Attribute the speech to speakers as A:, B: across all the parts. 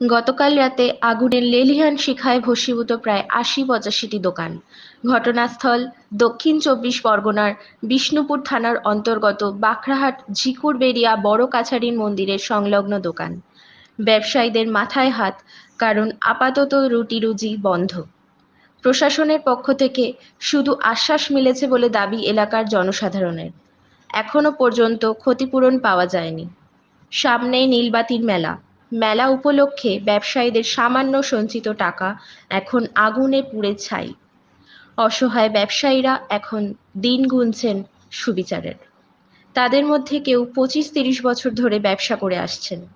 A: গতকাল রাতে আগুনের লেলিহান শিখায় ভস্মীভূত প্রায় আশি পঁচাশিটি দোকান। ঘটনাস্থল দক্ষিণ চব্বিশ পরগনার বিষ্ণুপুর থানার অন্তর্গত বাখরাহাট ঝিকুরবেড়িয়া বড় কাছারির মন্দিরের সংলগ্ন দোকান। ব্যবসায়ীদের মাথায় হাত, কারণ আপাতত রুটি রুজি বন্ধ। প্রশাসনের পক্ষ থেকে শুধু আশ্বাস মিলেছে বলে দাবি এলাকার জনসাধারণের। এখনও পর্যন্ত ক্ষতিপূরণ পাওয়া যায়নি। সামনেই নীলবাতির মেলা। মেলা উপলক্ষে ব্যবসায়ীদের সামান্য সঞ্চিত টাকা এখন আগুনে পুড়ে ছাই। অসহায় ব্যবসায়ীরা এখন দিন গুনছেন সুবিচারের। তাদের মধ্যে কেউ পঁচিশ তিরিশ বছর ধরে ব্যবসা করে আসছেন।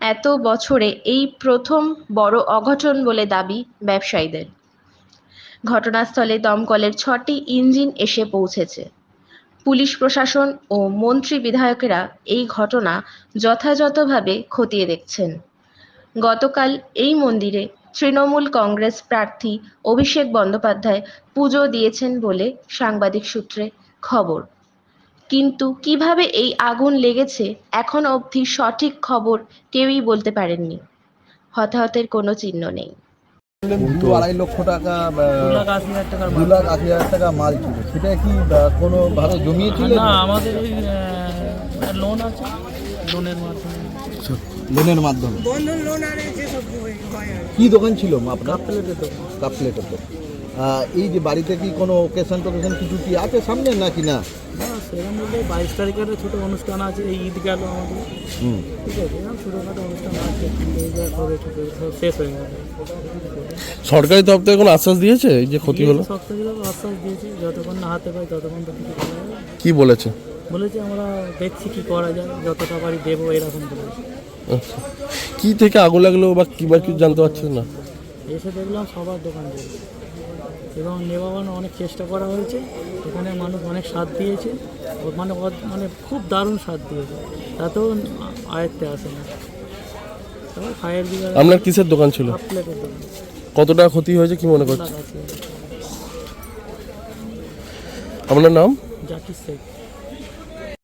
A: এত বছরে এই প্রথম বড় অঘটন বলে দাবি ব্যবসায়ীদের। ঘটনাস্থলে দমকলের ছটি ইঞ্জিন এসে পৌঁছেছে। পুলিশ প্রশাসন ও মন্ত্রী বিধায়কেরা এই ঘটনা যথাযথভাবে খতিয়ে দেখছেন। গতকাল এই মন্দিরে তৃণমূল কংগ্রেস প্রার্থী অভিষেক বন্দ্যোপাধ্যায় পুজো দিয়েছেন বলে সাংবাদিক সূত্রে খবর। কিন্তু কীভাবে এই আগুন লেগেছে এখন অবধি সঠিক খবর কেউই বলতে পারেননি। হতাহতের কোনো চিহ্ন নেই।
B: দু আড়াই লক্ষ টাকা
C: দু লাখ আশি হাজার
B: টাকা মাল ছিল। সেটা কি কোনো জমিয়েছিল?
C: না আমাদের ওই লোন আছে লোনের মাধ্যমে।
B: লোনের মাধ্যমে।
D: বন্ধন লোন আর যেসব আর কি।
B: দোকান ছিল আপনার?
C: কাপ প্লেটের দোকান।
B: কাপ প্লেটের দোকান। এই যে বাড়িতে কি কোনো ওকেশন টোকেশন কিছু কি আছে সামনে নাকি না?
C: না সেরকম বলতে বাইশ তারিখের ছোটো অনুষ্ঠান আছে এই ঈদ গেল আমাদের।
B: হুম।
C: ঠিক আছে এরকম ছোটোখাটো অনুষ্ঠান আছে শেষ হয়ে
E: সরকারি তরফ থেকে কোনো আশ্বাস দিয়েছে এই যে ক্ষতি হলো?
C: আশ্বাস দিয়েছি যতক্ষণ না হাতে পাই ততক্ষণ তো কিছু না।
E: কি বলেছে?
C: বলেছে আমরা দেখছি কি করা যায় যতটা পারি দেবো এরকম বলেছে
E: আচ্ছা। কি থেকে আগুন লাগল বা কি বা কিছু জানতে পারছেন না?
C: এসে দেখলাম সবার দোকান এবং নেবাবান অনেক চেষ্টা করা হয়েছে। এখানে মানুষ অনেক স্বাদ দিয়েছে। মানে মানে খুব দারুণ স্বাদ দিয়েছে। তাতেও আয়ত্তে আসে না। তারপর ফায়ার ব্রিগেড
E: আপনার কিসের দোকান ছিল?
C: কতটা প্লেটের দোকান।
E: কত টাকা ক্ষতি হয়েছে কি মনে করছে আপনার নাম?
C: জাকির শেখ।